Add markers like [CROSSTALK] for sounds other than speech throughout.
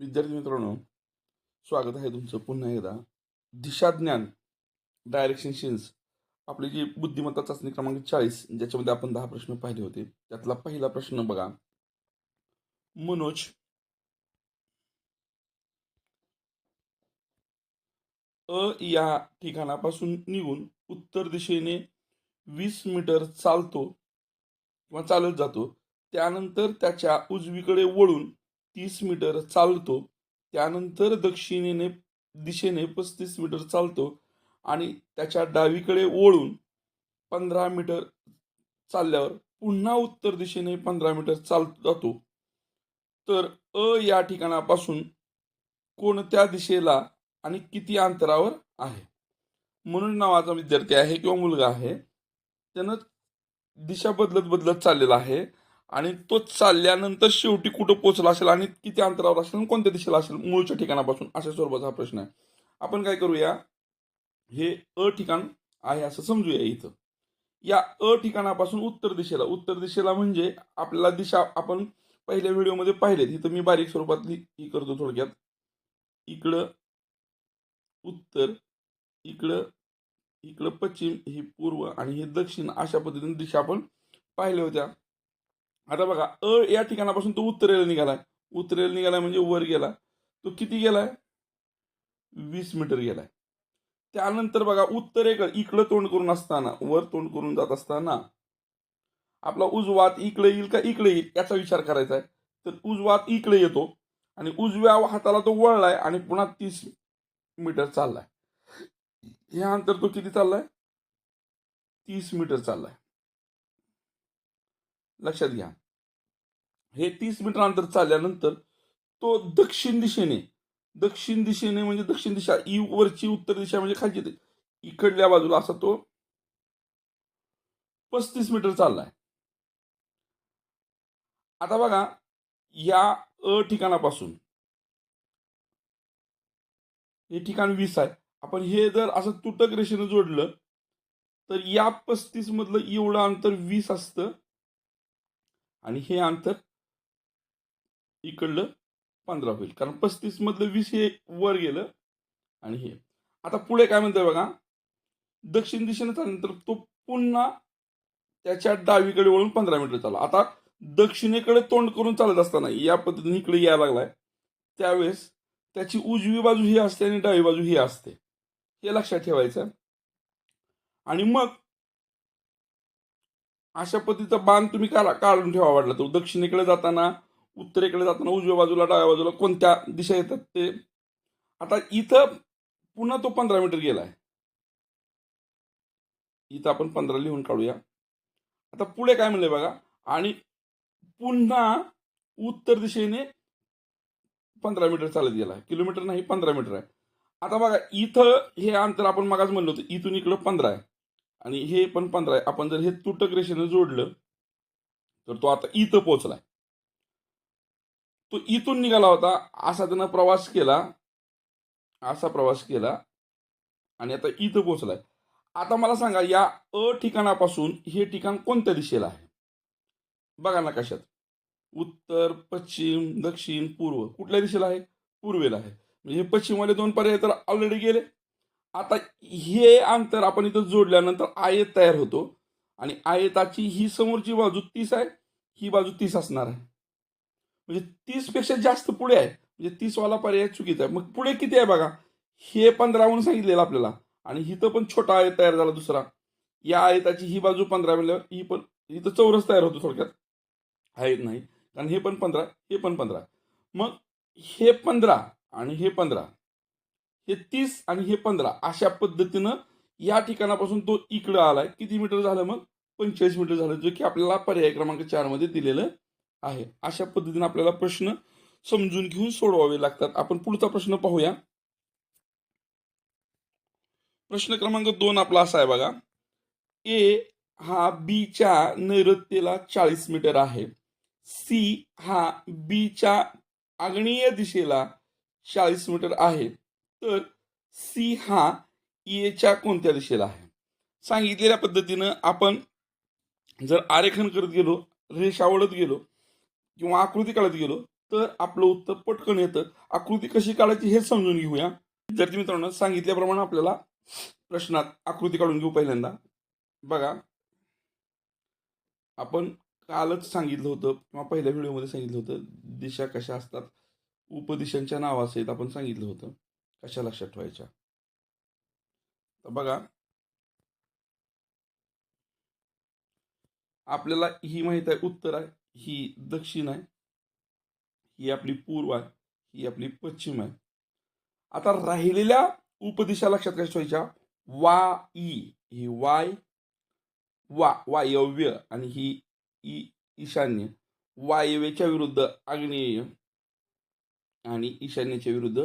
विद्यार्थी मित्रांनो स्वागत आहे तुमचं पुन्हा एकदा. दिशाज्ञान डायरेक्शन सिन्स आपली जी बुद्धिमत्ता चाचणी क्रमांक चाळीस ज्याच्यामध्ये आपण दहा प्रश्न पाहिले होते त्यातला पहिला प्रश्न बघा. मनोज अ या ठिकाणापासून निघून उत्तर दिशेने वीस मीटर चालतो किंवा चालत जातो. त्यानंतर त्याच्या उजवीकडे वळून तीस मीटर चालतो त्यानंतर दक्षिणेने दिशेने पस्तीस मीटर चालतो आणि त्याच्या डावीकडे ओळून पंधरा मीटर चालल्यावर पुन्हा उत्तर दिशेने पंधरा मीटर चाल जातो. तर अ या ठिकाणापासून कोणत्या दिशेला आणि किती अंतरावर आहे? म्हणून नावाचा विद्यार्थी आहे किंवा मुलगा आहे त्यानं दिशा बदलत बदलत चाललेला आहे. आणि तो चालल्यानंतर शेवटी कुठं पोहोचला असेल आणि किती अंतरावर असेल आणि कोणत्या दिशेला असेल मूळच्या ठिकाणापासून अशा स्वरूपाचा हा प्रश्न आहे. आपण काय करूया? हे अ ठिकाण आहे असं समजूया इथं. या अ ठिकाणापासून उत्तर दिशेला उत्तर दिशेला म्हणजे आपल्याला दिशा आपण पहिल्या व्हिडिओमध्ये पाहिलेत. इथं मी बारीक स्वरूपातली ही करतो थोडक्यात. इकडं उत्तर इकडं इकडं पश्चिम ही पूर्व आणि हे दक्षिण अशा पद्धतीने दिशा आपण पाहिल्या होत्या. आता बघा अ या ठिकाणापासून तो उत्तरेला निघालाय. उत्तरेला निघालाय म्हणजे वर गेला तो किती गेलाय? वीस मीटर गेलाय. त्यानंतर बघा उत्तरेकडे इकडं तोंड करून असताना वर तोंड करून जात असताना आपला उजवात इकडे येईल का इकडे येईल याचा विचार करायचा आहे तर उजवात इकडे येतो आणि उजव्या हाताला तो वळलाय आणि पुन्हा तीस मीटर चाललाय. हे अंतर तो किती चाललाय? तीस मीटर चाललाय. लक्षात घ्या. हे तीस मीटर अंतर चालल्यानंतर तो दक्षिण दिशेने दक्षिण दिशेने म्हणजे दक्षिण दिशा ई वरची उत्तर दिशा म्हणजे खालची इकडल्या बाजूला असा तो पस्तीस मीटर चाललाय. आता बघा या अ ठिकाणापासून हे ठिकाण वीस आहे. आपण हे जर असं तुटक रेषेनं जोडलं तर या पस्तीस मधलं एवढं अंतर वीस असतं. आणि हे अंतर इकडलं पंधरा होईल. कारण पस्तीस मधलं वीस हे वर गेलं आणि हे. आता पुढे काय म्हणतोय बघा? दक्षिण दिशेने चालल्यानंतर तो पुन्हा त्याच्या डावीकडे वळून पंधरा मीटर चालला. आता दक्षिणेकडे तोंड करून चालत असताना या पद्धतीने इकडे यायला लागलाय. त्यावेळेस त्याची उजवी बाजू ही असते आणि डावी बाजू ही असते. हे लक्षात ठेवायचं. आणि मग अशा पद्धतीचा बाण तुम्ही काढा काढून ठेवा वाटला तो दक्षिणेकडे जाताना उत्तरेकडे जाताना उजव्या बाजूला डाव्या बाजूला कोणत्या दिशा येतात ते? आता इथं पुन्हा तो पंधरा मीटर गेलाय. इथं आपण पंधरा लिहून काढूया. आता पुढे काय म्हणलंय बघा? आणि पुन्हा उत्तर दिशेने पंधरा मीटर चालत गेला किलोमीटर नाही पंधरा मीटर आहे. आता बघा इथं हे अंतर आपण मगाच म्हणलं होतं. इथून इकडं पंधरा आहे. आणि हे पण पंधरा आहे. आपण जर हे तुटक रेषेनं जोडलं तर तो आता इथं पोहोचलाय. तो इथून निघाला होता. असा त्यानं प्रवास केला. असा प्रवास केला. आणि आता इथं पोहोचलाय. आता मला सांगा या अ ठिकाणापासून हे ठिकाण कोणत्या दिशेला आहे? बघा ना कशात. उत्तर पश्चिम दक्षिण पूर्व. कुठल्या दिशेला आहे? पूर्वेला आहे. म्हणजे हे पश्चिमवाले दोन पर्याय तर ऑलरेडी गेले. आता हे अंतर आपण इथं जोडल्यानंतर आयत तयार होतो. आणि आयताची ही समोरची बाजू तीस आहे ही बाजू तीस असणार आहे. म्हणजे तीसपेक्षा जास्त पुढे आहे. म्हणजे तीसवाला पर्याय चुकीचा आहे. मग पुढे किती आहे बघा? हे पंधरा म्हणून सांगितलेलं आपल्याला. आणि इथं पण छोटा आयत तयार झाला दुसरा. या आयताची ही बाजू पंधरा म्हणल्यावर ही पण इथं चौरस तयार होतो थोडक्यात. आहेत नाही. कारण हे पण पंधरा हे पण पंधरा. मग हे पंधरा आणि हे पंधरा. हे तीस आणि हे पंधरा अशा पद्धतीनं या ठिकाणापासून तो इकडं आलाय. किती मीटर झालं मग? पंचेचाळीस मीटर झालं जो की आपल्याला पर्याय क्रमांक चारमध्ये दिलेलं आहे. अशा पद्धतीने आपल्याला प्रश्न समजून घेऊन सोडवावे लागतात. आपण पुढचा प्रश्न पाहूया. प्रश्न क्रमांक दोन आपला असा आहे बघा. ए हा बीच्या नैऋत्येला चाळीस मीटर आहे. सी हा बीच्या आग्नेय दिशेला चाळीस मीटर आहे. तर सी हा एच्या कोणत्या दिशेला आहे? सांगितलेल्या पद्धतीनं आपण जर आरेखन करत गेलो रेषा ओढत गेलो किंवा आकृती काढत गेलो तर आपलं उत्तर पटकन येतं. आकृती कशी काढायची हे समजून घेऊया. विद्यार्थी मित्रांनो सांगितल्याप्रमाणे आपल्याला प्रश्नात आकृती काढून घेऊ पहिल्यांदा. बघा. आपण कालच सांगितलं होतं किंवा पहिल्या व्हिडिओमध्ये सांगितलं होतं दिशा कशा असतात उपदिशांच्या नावासहित आपण सांगितलं होतं. कशा लक्षात ठेवायच्या? तर बघा. आपल्याला ही माहीत आहे उत्तर आहे ही दक्षिण आहे ही आपली पूर्व आहे ही आपली पश्चिम आहे. आता राहिलेल्या उपदिशा लक्षात कशा ठेवायच्या? वा ई. ही वाय वा वायव्य आणि ही ई ईशान्य. वायव्याच्या विरुद्ध आग्नेय आणि ईशान्याच्या विरुद्ध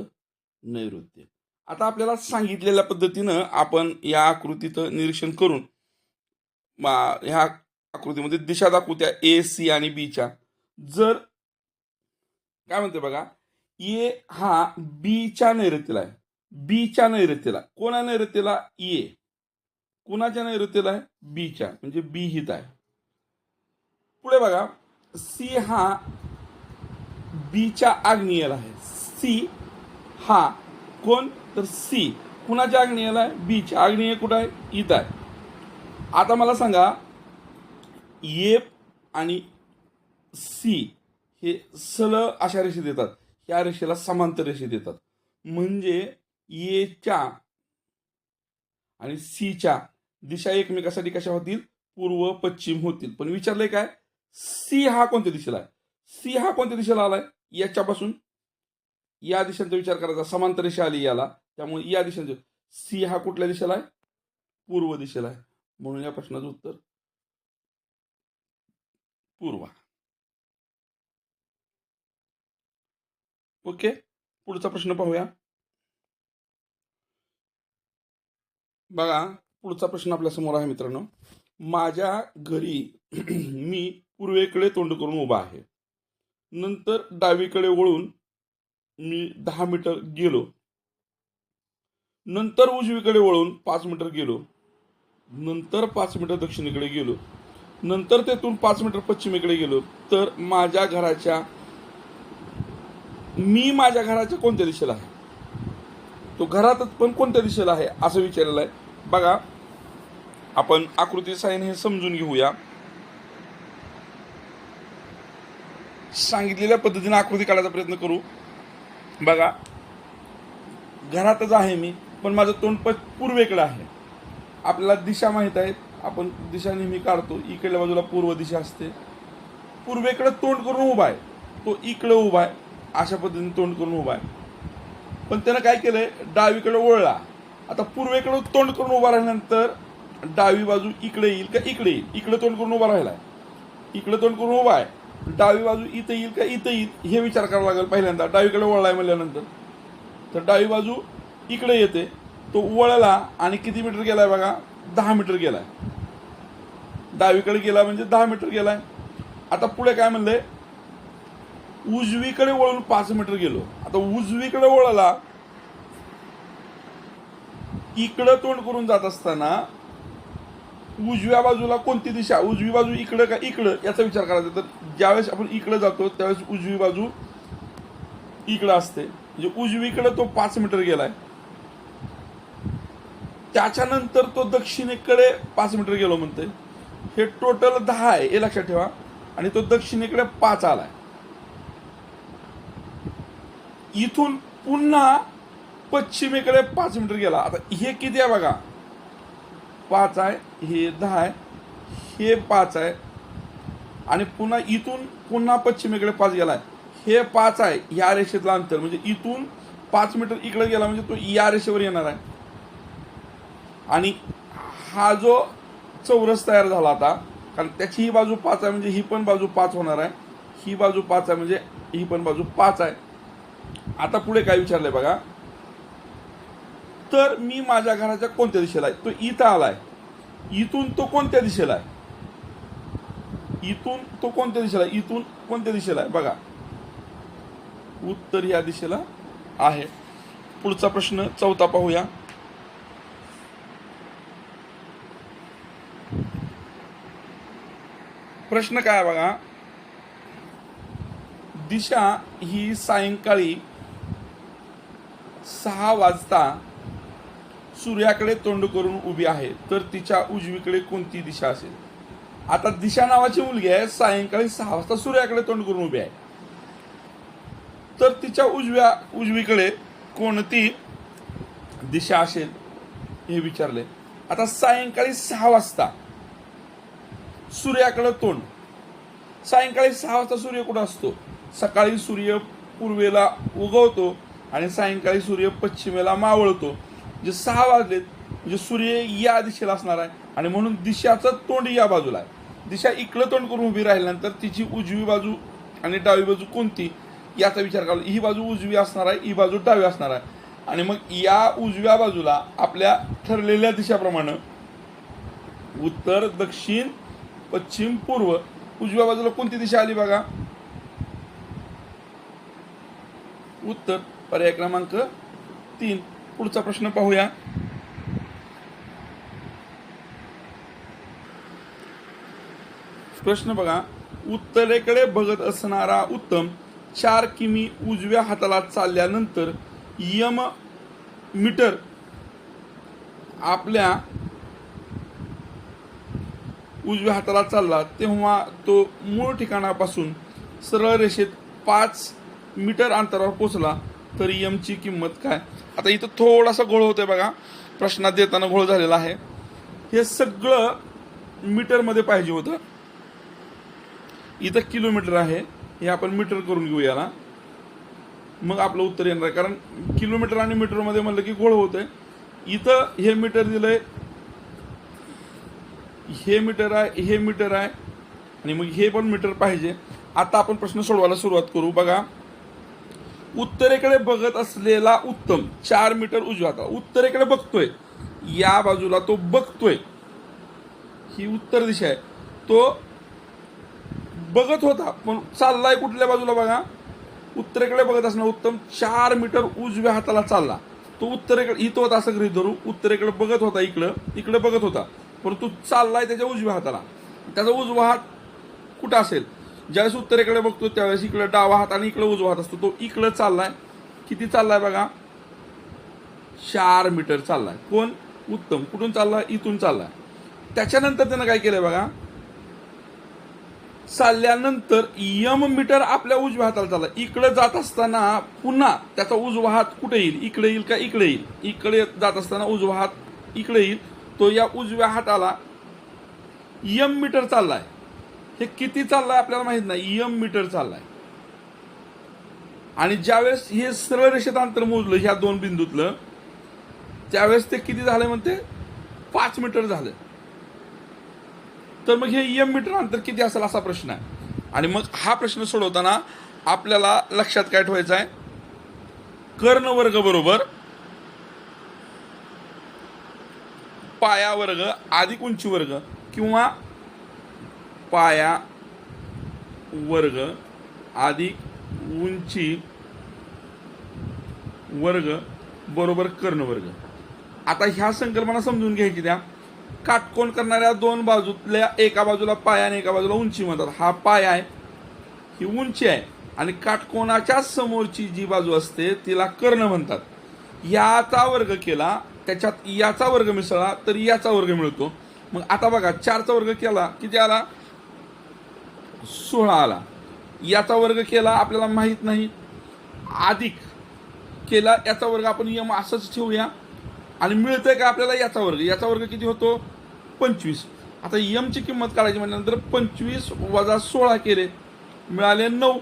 नैऋत्य. आता आपल्याला सांगितलेल्या पद्धतीनं आपण या आकृतीचं निरीक्षण करून ह्या आकृतीमध्ये दिशा दाखवू त्या ए सी आणि बीच्या जर काय म्हणते बघा ए हा बीच्या नैऋत्यला आहे. बीच्या नैऋत्येला. कोणा नैऋत्येला? ए कुणाच्या नैऋत्येला आहे? बीच्या म्हणजे बी हित आहे. पुढे बघा सी हा बीच्या आग्नेयला आहे. सी हा. कोण? तर सी. कुणाच्या आग्नेयाला आहे? बीच्या आग्नेय कुठं आहे? इथं आहे. आता मला सांगा एफ आणि सी हे सल अशा रेषेत येतात. या रेषेला समांतर रेषेत येतात. म्हणजे एच्या आणि सीच्या दिशा एकमेकासाठी कशा होतील? पूर्व पश्चिम होतील. पण विचारलंय काय? सी हा कोणत्या दिशेला आहे? सी हा कोणत्या दिशेला आलाय? याच्यापासून या दिशेचा विचार करायचा. समांतर रेषा आली याला. त्यामुळे या दिशेचं सी हा कुठल्या दिशेला आहे? पूर्व दिशेला आहे. म्हणून या प्रश्नाचं उत्तर पूर्व. ओके? पुढचा प्रश्न पाहूया. बघा पुढचा प्रश्न आपल्यासमोर आहे मित्रांनो. माझ्या घरी [CLEARS THROAT] मी पूर्वेकडे तोंड करून उभा आहे. नंतर डावीकडे वळून मी दहा मीटर गेलो. नंतर उजवीकडे वळून पाच मीटर गेलो. नंतर पाच मीटर दक्षिणेकडे गेलो. नंतर तेथून पाच मीटर पश्चिमेकडे गेलो. तर माझ्या घराच्या मी माझ्या घराच्या कोणत्या दिशेला आहे? तो घरातच पण कोणत्या दिशेला आहे असं विचारलेलं आहे बघा आपण आकृती साईन हे समजून घेऊया. सांगितलेल्या पद्धतीने आकृती काढायचा प्रयत्न करू. बघा. घरातच आहे मी पण माझं तोंड प पूर्वेकडं आहे. आपल्याला दिशा माहीत आहेत. आपण दिशा नेहमी काढतो. इकडल्या बाजूला पूर्व दिशा असते. पूर्वेकडं तोंड करून उभा आहे. तो इकडं उभा आहे. अशा पद्धतीने तोंड करून उभा आहे. पण त्यानं काय केलंय? डावीकडे वळला. आता पूर्वेकडं तोंड करून उभा राहिल्यानंतर डावी बाजू इकडे येईल का इकडे येईल? इकडे तोंड करून उभा राहिलाय. इकडे तोंड करून उभा आहे. डावी बाजू इथं येईल का इथं येईल हे विचार करावा लागेल पहिल्यांदा. डावीकडे वळलाय म्हणल्यानंतर. तर डावी बाजू इकडे येते तो वळला आणि किती मीटर गेलाय बघा? दहा मीटर गेलाय. डावीकडे गेला म्हणजे दहा मीटर गेलाय. आता पुढे काय म्हणलंय? उजवीकडे वळून पाच मीटर गेलो. आता उजवीकडे वळला इकडं तोंड करून जात असताना उजव्या बाजूला कोणती दिशा? उजवी बाजू इकडं का इकडं? याचा विचार करायचा. तर ज्यावेळेस आपण इकडे जातो त्यावेळेस उजवी बाजू इकडं असते. म्हणजे उजवीकडे तो पाच मीटर गेलाय. त्याच्यानंतर तो दक्षिणेकडे पाच मीटर गेलो म्हणते हे टोटल दहा आहे हे लक्षात ठेवा. आणि तो दक्षिणेकडे पाच आलाय. इथून पुन्हा पश्चिमेकडे पाच मीटर गेला. आता हे किती आहे बघा? पाच आहे हे दहा आहे हे पाच आहे. आणि पुन्हा इथून पुन्हा पश्चिमेकडे पाच गेलाय. हे पाच आहे या रेषेतलं अंतर. म्हणजे इथून पाच मीटर इकडे गेला म्हणजे तो या रेषेवर येणार आहे. आणि हा जो चौरस तयार झाला आता कारण त्याची ही बाजू पाच आहे म्हणजे ही पण बाजू पाच होणार आहे. ही बाजू पाच आहे म्हणजे ही पण बाजू पाच आहे. आता पुढे काय विचारलंय बघा. तर मी माझ्या घराच्या कोणत्या दिशेला आहे? तो इथं आलाय. इथून तो कोणत्या दिशेला आहे? इथून तो कोणत्या दिशेला? इथून कोणत्या दिशेला आहे? बघा. उत्तर या दिशेला आहे. पुढचा प्रश्न चौथा पाहूया. प्रश्न काय बघा? दिशा ही सायंकाळी सहा वाजता सूर्याकडे तोंड करून उभी आहे. तर तिच्या उजवीकडे कोणती दिशा असेल? आता दिशा नावाची मुलगी आहे सायंकाळी सहा वाजता सूर्याकडे तोंड करून उभी आहे. तर तिच्या उजव्या उजवीकडे कोणती दिशा असेल हे विचारले. आता सायंकाळी सहा वाजता सूर्याकडे तोंड. सायंकाळी सहा वाजता सूर्य कुठं असतो? सकाळी सूर्य पूर्वेला उगवतो आणि सायंकाळी सूर्य पश्चिमेला मावळतो. जे सहा वाजलेत म्हणजे सूर्य या दिशेला असणार आहे. आणि म्हणून दिशाचं तोंड या बाजूला आहे. दिशा इकडं तोंड करून उभी राहिल्यानंतर तिची उजवी बाजू आणि डावी बाजू कोणती याचा विचार करा ही बाजू उजवी असणार आहे ही बाजू डावी असणार आहे. आणि मग या उजव्या बाजूला आपल्या ठरलेल्या दिशाप्रमाणे उत्तर दक्षिण पश्चिम पूर्व उजव्या बाजूला कोणती दिशा आली बघा? उत्तर पर्याय क्रमांक तीन. पुढचा प्रश्न पाहूया. प्रश्न बघा. उत्तरेकडे बघत असणारा उत्तम चार किमी उजव्या हाताला चालल्यानंतर यम मीटर आपल्या उजव्या हाताला चालला तेव्हा तो मूळ ठिकाणापासून सरळ रेषेत पाच मीटर अंतरावर पोचला तर यमची किंमत काय? आता इथं थोडासा घोळ होतोय बघा. प्रश्नात देताना घोळ झालेला आहे. हे सगळं मीटरमध्ये पाहिजे होतं. इथं किलोमीटर आहे. हे आपण मीटर करून घेऊ याला. मग आपलं उत्तर येणार आहे. कारण किलोमीटर आणि मीटरमध्ये म्हणलं की घोड होत आहे इथं हे मीटर दिलंय. हे मीटर आहे हे मीटर आहे. आणि मग हे पण मीटर पाहिजे. आता आपण प्रश्न सोडवायला सुरुवात करू. बघा. उत्तरेकडे बघत असलेला उत्तम चार मीटर उजव्या हाताला उत्तरेकडे बघतोय. या बाजूला तो बघतोय. ही उत्तर दिशा आहे. तो बघत होता. पण चाललाय कुठल्या बाजूला बघा. उत्तरेकडे बघत असणार. उत्तम चार मीटर उजव्या हाताला चालला. तो उत्तरेकडे इथं होता असं गृहित धरू. उत्तरेकडे बघत होता इकडं. इकडे बघत होता. परंतु चाललाय त्याच्या उजव्या हाताला. त्याचा उजवा हात कुठं असेल? ज्यावेळेस उत्तरेकडे बघतो त्यावेळेस इकडे डावा हात आणि इकडे उजवा हात असतो. तो इकडे चाललाय. किती चाललाय बघा? चार मीटर चाललाय. कोण? उत्तम. कुठून चाललाय? इथून चाललाय. त्याच्यानंतर त्यानं काय केलंय बघा? चालल्यानंतर यम मीटर आपल्या उजव्या हाताला चालला इकडे जात असताना पुन्हा त्याचा उजवा हात कुठे येईल? इकडे येईल का इकडे येईल? इकडे जात असताना उजवा हात इकडे येईल. तो या उजव्या हाताला यम मीटर चाललाय. हे किती चाललाय आपल्याला माहीत नाही. यम मीटर चाललाय. आणि ज्यावेळेस हे सरळ रेषेत अंतर मोजलं ह्या दोन बिंदूतलं त्यावेळेस ते किती झालं म्हणते? पाच मीटर झालं. तर मग हे एम मीटर अंतर किती असेल असा प्रश्न आहे. आणि मग हा प्रश्न सोडवताना आपल्याला लक्षात काय ठेवायचं आहे? कर्ण वर्ग बरोबर पाया वर्ग अधिक उंची वर्ग किंवा पाया वर्ग अधिक उंची वर्ग बरोबर कर्ण वर्ग आता ह्या संकल्पना समजून घ्यायची त्या. काटकोण करणाऱ्या दोन बाजूतल्या एका बाजूला पाया आणि एका बाजूला उंची म्हणतात. हा पाय आहे ही उंची आहे. आणि काटकोणाच्या समोरची जी बाजू असते तिला कर्ण म्हणतात. याचा वर्ग केला त्याच्यात याचा वर्ग मिसळला तर याचा वर्ग मिळतो. मग आता बघा चारचा वर्ग केला किती आला? सोळा आला. याचा वर्ग केला आपल्याला माहीत नाही. अधिक केला याचा वर्ग आपण यम असंच ठेवूया. आणि मिळतंय का आपल्याला याचा वर्ग? याचा वर्ग किती होतो? पंचवीस. आता यमची किंमत काढायची म्हटल्यानंतर पंचवीस वजा सोळा केले मिळाले नऊ.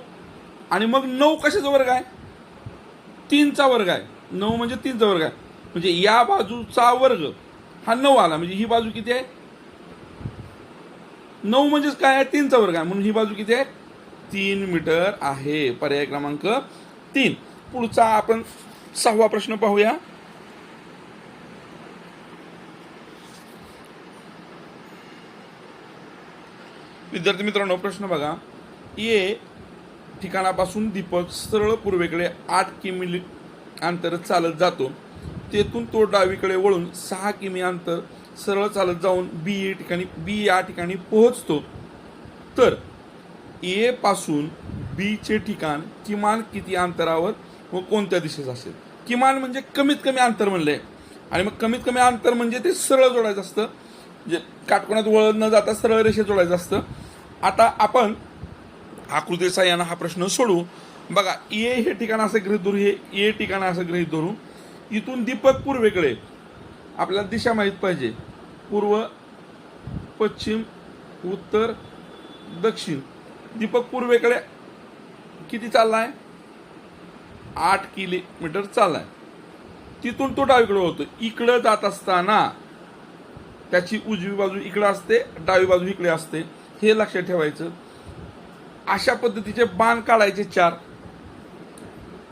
आणि मग नऊ कशाचा वर्ग आहे? तीनचा वर्ग आहे. नऊ म्हणजे तीनचा वर्ग आहे. म्हणजे या बाजूचा वर्ग हा नऊ आला. म्हणजे ही बाजू किती आहे? नऊ म्हणजेच काय आहे? तीनचा वर्ग आहे. म्हणून ही बाजू किती आहे? तीन मीटर आहे. पर्याय क्रमांक तीन. पुढचा आपण सहावा प्रश्न पाहूया. विद्यार्थी मित्रांनो प्रश्न बघा. ए ठिकाणापासून दीपक सरळ पूर्वेकडे आठ किमी अंतर चालत जातो. तेथून तो डावीकडे वळून सहा किमी अंतर सरळ चालत जाऊन बी ए ठिकाणी बी या ठिकाणी पोहोचतो. तर ए पासून बीचे ठिकाण किमान किती अंतरावर व कोणत्या दिशेचं असेल? किमान म्हणजे कमीत कमी अंतर म्हणलंय. आणि मग कमीत कमी अंतर म्हणजे ते सरळ जोडायचं असतं. जे काटकोणात वळत न जाता सरळ रेषेत जोडायचं असतं. आता आपण आकृती यांना हा प्रश्न सोडू. बघा ए हे ठिकाण असं गृहित धरू हे ए ठिकाण असं गृहित धरू. इथून दीपक पूर्वेकडे. आपल्याला दिशा माहीत पाहिजे. पूर्व पश्चिम उत्तर दक्षिण. दीपक पूर्वेकडे किती चाललाय? आठ किलोमीटर चाललाय. तिथून तो डावीकडे होतो. इकडं जात असताना त्याची उजवी बाजू इकडं असते डावी बाजू इकडे असते. हे लक्षात ठेवायचं. अशा पद्धतीचे बाण काढायचे चार.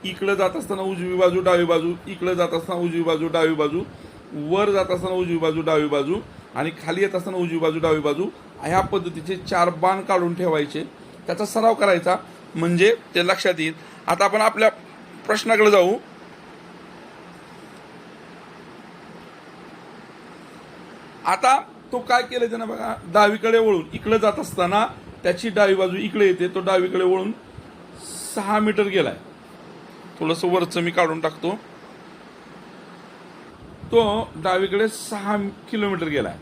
इकडं जात असताना उजवी बाजू डावी बाजू इकडं जात असताना उजवी बाजू डावी बाजू वर जात असताना उजवी बाजू डावी बाजू आणि खाली येत असताना उजवी बाजू डावी बाजू ह्या पद्धतीचे चार बाण काढून ठेवायचे. त्याचा सराव करायचा म्हणजे ते लक्षात येईल. आता आपण आपल्या प्रश्नाकडे जाऊ. आता तो काय केलं त्यानं बघा डावीकडे वळून इकडे जात असताना त्याची डावी बाजू इकडे येते तो डावीकडे वळून सहा मीटर गेलाय. थोडंसं वरचं मी काढून टाकतो. तो डावीकडे सहा किलोमीटर गेलाय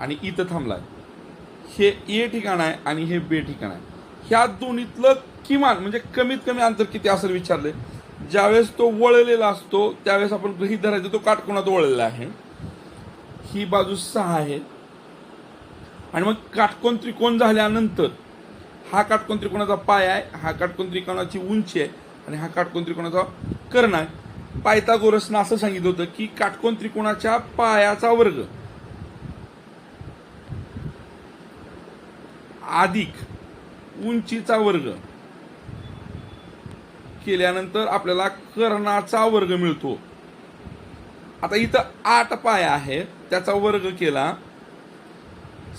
आणि इथं थांबलाय. हे ए ठिकाण आहे आणि हे बे ठिकाण आहे. ह्या दोन्हीतलं किमान म्हणजे कमीत कमी अंतर किती असेल विचारले ज्यावेळेस तो वळलेला असतो त्यावेळेस आपण गृहीत धरायचं तो काटकोणात वळलेला आहे. ही बाजू सहा आहे आणि मग काटकोन त्रिकोण झाल्यानंतर हा काटकोन त्रिकोणाचा पाय आहे हा काटकोन त्रिकोणाची उंची आहे आणि हा काटकोन त्रिकोणाचा कर्ण आहे. पायथागोरसनं असं सांगितलं होतं की काटकोन त्रिकोणाच्या पायाचा वर्ग अधिक उंचीचा वर्ग केल्यानंतर आपल्याला कर्णाचा वर्ग मिळतो. आता इथं आठ पाय आहेत. त्याचा वर्ग केला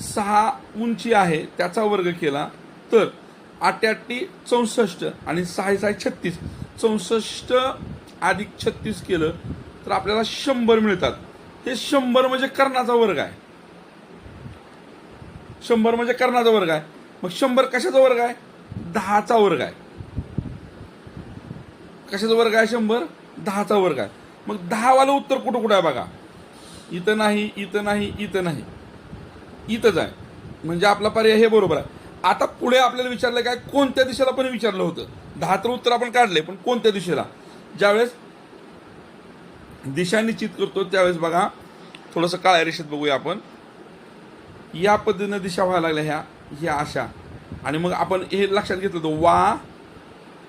सहा उंची आहे त्याचा वर्ग केला तर आट्याट्टी चौसष्ट आणि सहा सहा छत्तीस. चौसष्ट अधिक छत्तीस केलं तर आपल्याला शंभर मिळतात. हे शंभर म्हणजे कर्णाचा वर्ग आहे. शंभर म्हणजे कर्णाचा वर्ग आहे. मग शंभर कशाचा वर्ग आहे? दहाचा वर्ग आहे. कशाचा वर्ग आहे शंभर? दहाचा वर्ग आहे. मग दहावालं उत्तर कुठं कुठं आहे बघा? इथं नाही इथं नाही इथं नाही. इथंच आहे. म्हणजे आपला पर्याय हे बरोबर आहे. आता पुढे आपल्याला विचारलं काय कोणत्या दिशेला पण विचारलं होतं. दहा तर उत्तर आपण काढले पण कोणत्या दिशेला? ज्यावेळेस दिशा निश्चित करतो त्यावेळेस बघा थोडंसं काळ्या रेषेत बघूया आपण. या पद्धतीनं दिशा व्हायला लागल्या ह्या ह्या अशा. आणि मग आपण हे लक्षात घेतलं होतं वा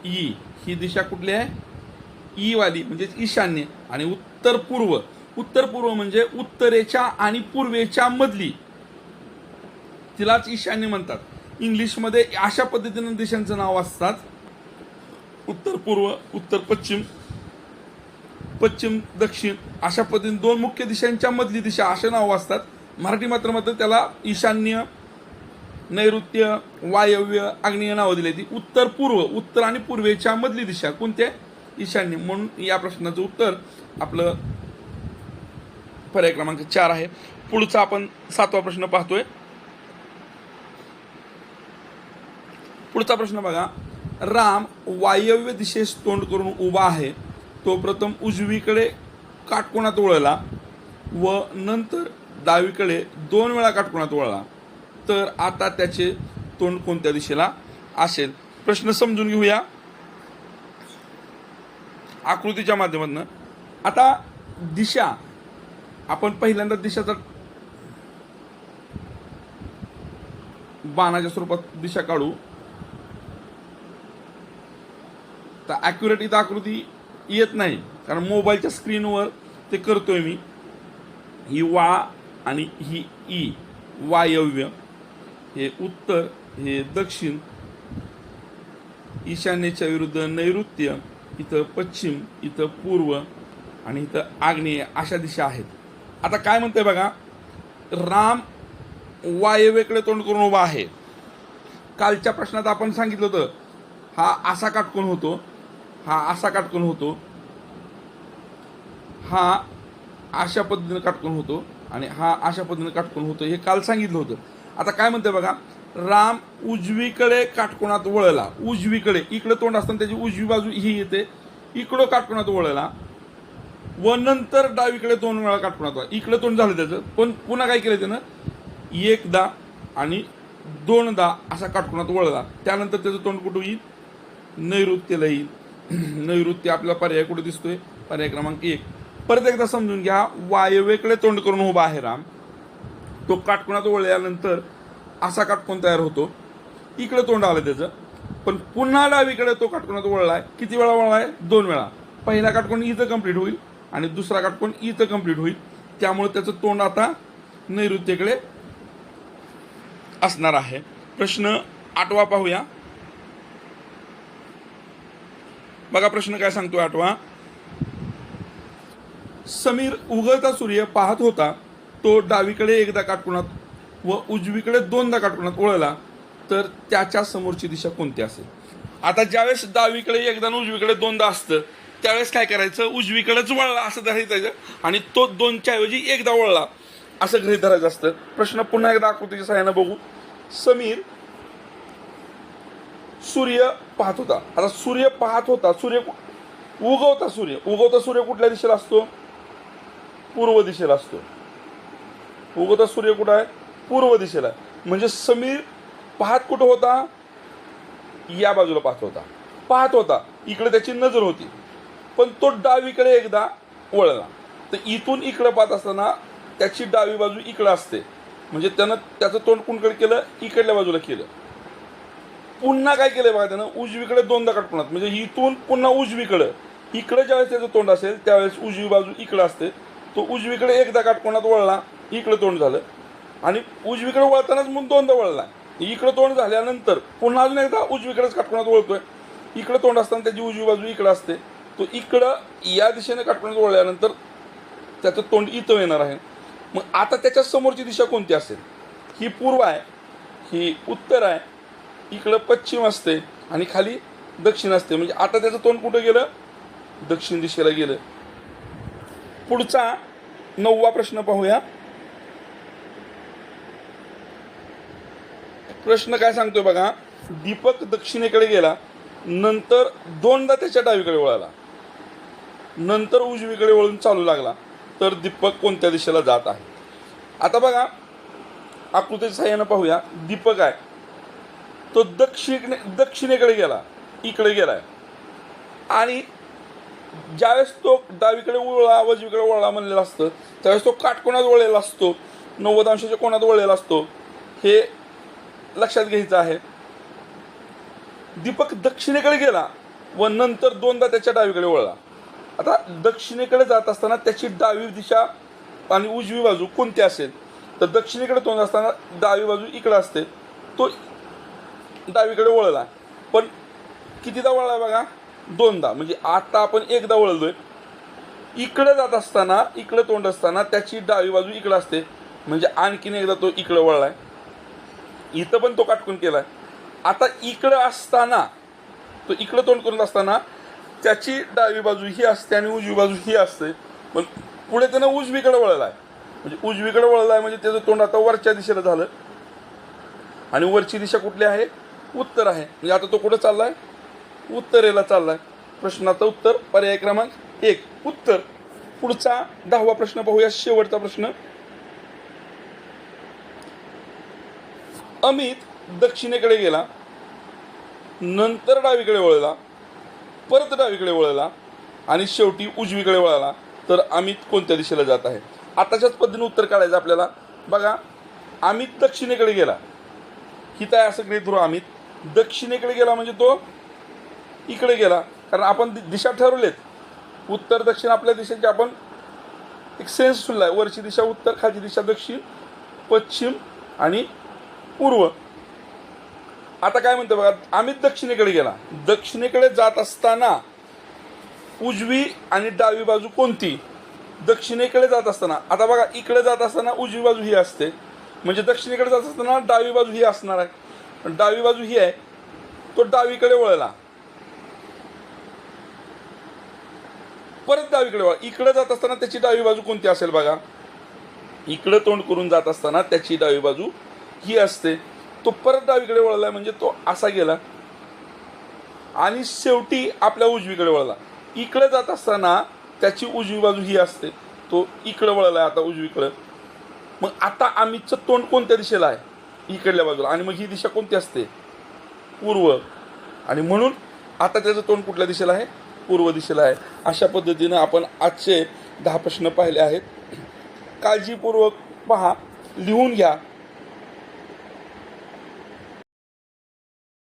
ई. ही दिशा कुठली आहे? ई वाली म्हणजे ईशान्य. आणि उत्तर पूर्व. उत्तर पूर्व म्हणजे उत्तरेच्या आणि पूर्वेच्या मधली. तिलाच ईशान्य म्हणतात. इंग्लिशमध्ये अशा पद्धतीनं दिशांचं नाव असतात. उत्तर पूर्व उत्तर पश्चिम पश्चिम दक्षिण अशा पद्धतीने दोन मुख्य दिशांच्या मधली दिशा असे नाव असतात. मराठी मात्र मात्र त्याला ईशान्य नैऋत्य वायव्य आग्नेय नावं दिली ती उत्तर पूर्व उत्तर आणि पूर्वेच्या मधली दिशा कोणत्या? ईशान्य. म्हणून या प्रश्नाचं उत्तर आपलं पर्याय क्रमांक चार आहे. पुढचा आपण सातवा प्रश्न पाहतोय. पुढचा प्रश्न बघा. राम वायव्य दिशेस तोंड करून उभा आहे. तो प्रथम उजवीकडे काटकोणात वळला व नंतर डावीकडे दोन वेळा काटकोणात वळला. तर आता त्याचे तोंड कोणत्या दिशेला असेल? प्रश्न समजून घेऊया. आकृतीच्या माध्यमातून. आता दिशा आपण पहिल्यांदा दिशाचा बाणाच्या स्वरूपात दिशा काढू. तर ॲक्युरेट इथं आकृती येत नाही. कारण मोबाईलच्या स्क्रीनवर ते करतोय मी. ही वा आणि ही ई. वायव्य. हे उत्तर हे दक्षिण. ईशान्येच्या विरुद्ध नैऋत्य. इथं पश्चिम इथं पूर्व आणि इथं आग्नेय अशा दिशा आहेत. आता काय म्हणते बघा राम वायव्येकडे तोंड करून उभा आहे. कालच्या प्रश्नात आपण सांगितलं होतं हा असा काटकोन होतो हा असा काटकोन होतो हा अशा पद्धतीनं काटकोन होतो आणि हा अशा पद्धतीने काटकोन होतो हे काल सांगितलं होतं. आता काय म्हणते बघा राम उजवीकडे काटकोणात वळला. उजवीकडे इकडे तोंड असताना त्याची उजवी बाजू ही येते. इकडं काटकोणात वळला. व नंतर डावीकडे दोन वेळा काटून वळला इकडे तोंड झालं त्याचं. पण पुन्हा काय केलं त्यानं? एकदा आणि दोनदा असा काटकोणात वळला. त्यानंतर त्याचं तोंड कुठं येईल नैऋत्यला येईल. [CLEARS THROAT] नैऋत्य आपला पर्याय कुठे दिसतोय? पर्याय क्रमांक एक. परत एकदा समजून घ्या वायव्येकडे तोंड करून उभा आहे राम. तो काटकोणात वळल्यानंतर असा काटकोण तयार होतो? इकडे तोंड आलं त्याचं. पण पुन्हा डावीकडे तो काटकोणात वळलाय? किती वेळा वळलाय? दोन वेळा. पहिला काटकोण इथं कंप्लीट होईल. आणि दुसरा काटकोन इथं कंप्लीट होईल. त्यामुळे त्याचं तोंड आता नैऋत्येकडे असणार आहे. प्रश्न आठवा पाहूया. बघा प्रश्न काय सांगतो आठवा. समीर उगळता सूर्य पाहत होता. तो डावीकडे एकदा काटकोणात व उजवीकडे दोनदा काटकोणात ओळला तर त्याच्या समोरची दिशा कोणती असेल? आता ज्यावेळेस डावीकडे एकदा उजवीकडे दोनदा असतं त्यावेळेस काय करायचं? उजवीकडेच वळला असं धरायचं आणि तो दोनच्या ऐवजी एकदा वळला असं गृहित धरायचं असतं. प्रश्न पुन्हा एकदा आकृतीच्या सहाय्यानं बघू. समीर सूर्य पाहत होता. आता सूर्य पाहत होता. सूर्य उगवता सूर्य. उगवता सूर्य कुठल्या दिशेला असतो? पूर्व दिशेला असतो. उगवता सूर्य कुठं आहे? पूर्व दिशेला आहे. म्हणजे समीर पाहत कुठं होता? या बाजूला पाहत होता. पाहत होता. इकडे त्याची नजर होती. पण तो डावीकडे एकदा वळला. तर इथून इकडं पाहत असताना त्याची डावी बाजू इकडं असते. म्हणजे त्यानं त्याचं तोंड कुणकडे केलं? इकडल्या बाजूला केलं. पुन्हा काय केलंय बघा त्यानं? उजवीकडे दोनदा काटकोणात म्हणजे इथून पुन्हा उजवीकडं. इकडं ज्यावेळेस त्याचं तोंड असेल त्यावेळेस उजवी बाजू इकडं असते. तो उजवीकडे एकदा काटकोणात वळला इकडं तोंड झालं. आणि उजवीकडे वळतानाच म्हणून दोनदा वळला. इकडं तोंड झाल्यानंतर पुन्हा अजून एकदा उजवीकडेच काटकोणात वळतोय. इकडं तोंड असताना त्याची उजवी बाजू इकडं असते. तो इकडं या दिशेने काटकोणात वळल्यानंतर त्याचं तोंड इथं येणार आहे. मग आता त्याच्या समोरची दिशा कोणती असेल? ही पूर्व आहे ही उत्तर आहे इकडं पश्चिम असते आणि खाली दक्षिण असते. म्हणजे आता त्याचं तोंड कुठं गेलं? दक्षिण दिशेला गेलं. पुढचा नववा प्रश्न पाहूया. प्रश्न काय सांगतोय बघा? दीपक दक्षिणेकडे गेला नंतर दोनदा त्याच्या डावीकडे वळाला. नंतर उजवीकडे वळून चालू लागला. तर दीपक कोणत्या दिशेला जात आहे? आता बघा आकृतीच्या सहाय्यानं पाहूया. दीपक आहे. तो दक्षिणे दक्षिणेकडे गेला. इकडे गेलाय. आणि ज्यावेळेस तो डावीकडे वळला उजवीकडे वळला म्हणलेला असतं त्यावेळेस तो काटकोणात वळलेला असतो. नव्वद अंशाच्या कोणात वळलेला असतो. हे लक्षात घ्यायचं आहे. दीपक दक्षिणेकडे गेला व नंतर दोनदा त्याच्या डावीकडे वळला. आता दक्षिणेकडे जात असताना त्याची डावी दिशा आणि उजवी बाजू कोणती असेल? तर दक्षिणेकडे तोंड असताना डावी बाजू इकडं असते. तो डावीकडे वळला. पण कितीदा वळला बघा? दोनदा. म्हणजे आता आपण एकदा वळलोय. इकडे जात असताना इकडे तोंड असताना त्याची डावी बाजू इकडं असते. म्हणजे आणखीन एकदा तो इकडे वळलाय. इथं पण तो काटकून केलाय. आता इकडं असताना तो इकडं तोंड करत असताना त्याची डावी बाजू ही असते आणि उजवी बाजू ही असते. पण पुढे त्यानं उजवीकडे आहे म्हणजे उजवीकडे आहे म्हणजे त्याचं तोंड आता वरच्या दिशेला झालं. आणि वरची दिशा कुठली आहे? उत्तर आहे. म्हणजे आता तो कुठं चाललाय? उत्तरेला चाललाय. प्रश्नाचं उत्तर पर्याय क्रमांक एक. उत्तर. पुढचा दहावा प्रश्न पाहूया. शेवटचा प्रश्न. अमित दक्षिणेकडे गेला. नंतर डावीकडे वळला. परत डावीकडे वळला आणि शेवटी उजवीकडे वळला तर अमित कोणत्या दिशेला जात आहे? आताच्याच पद्धतीने उत्तर काढायचं आपल्याला. बघा अमित दक्षिणेकडे गेला. ही आहे असं गृहित धरू अमित. दक्षिणेकडे गेला म्हणजे तो इकडे गेला. कारण आपण दि- दिशा ठरवलेत. उत्तर दक्षिण आपल्या दिशेची आपण एक सेन्स सुरला आहे वरची दिशा उत्तर खालची दिशा दक्षिण पश्चिम आणि पूर्व. आता काय म्हणतो बघा आम्ही दक्षिणेकडे गेला. दक्षिणेकडे जात असताना उजवी आणि डावी बाजू कोणती? दक्षिणेकडे जात असताना. आता बघा इकडे जात असताना उजवी बाजू ही असते. म्हणजे दक्षिणेकडे जात असताना डावी बाजू ही असणार आहे. डावी बाजू ही आहे. तो डावीकडे वळला. परत डावीकडे वळा इकडे जात असताना त्याची डावी बाजू कोणती असेल बघा? इकडे तोंड करून जात असताना त्याची डावी बाजू ही असते. तो परत डावीकडे वळला म्हणजे तो असा गेला. आणि शेवटी आपल्या उजवीकडे वळला. इकडे जात असताना त्याची उजवी बाजू ही असते. तो इकडे वळला आता उजवीकडे. मग आता अमितचं तोंड कोणत्या दिशेला आहे? इकडल्या बाजूला. आणि मग ही दिशा कोणती असते? पूर्व. आणि म्हणून आता त्याचं तोंड कुठल्या दिशेला आहे? पूर्व दिशेला आहे. अशा पद्धतीनं आपण आजचे दहा प्रश्न पाहिले आहेत. काळजीपूर्वक पहा लिहून घ्या.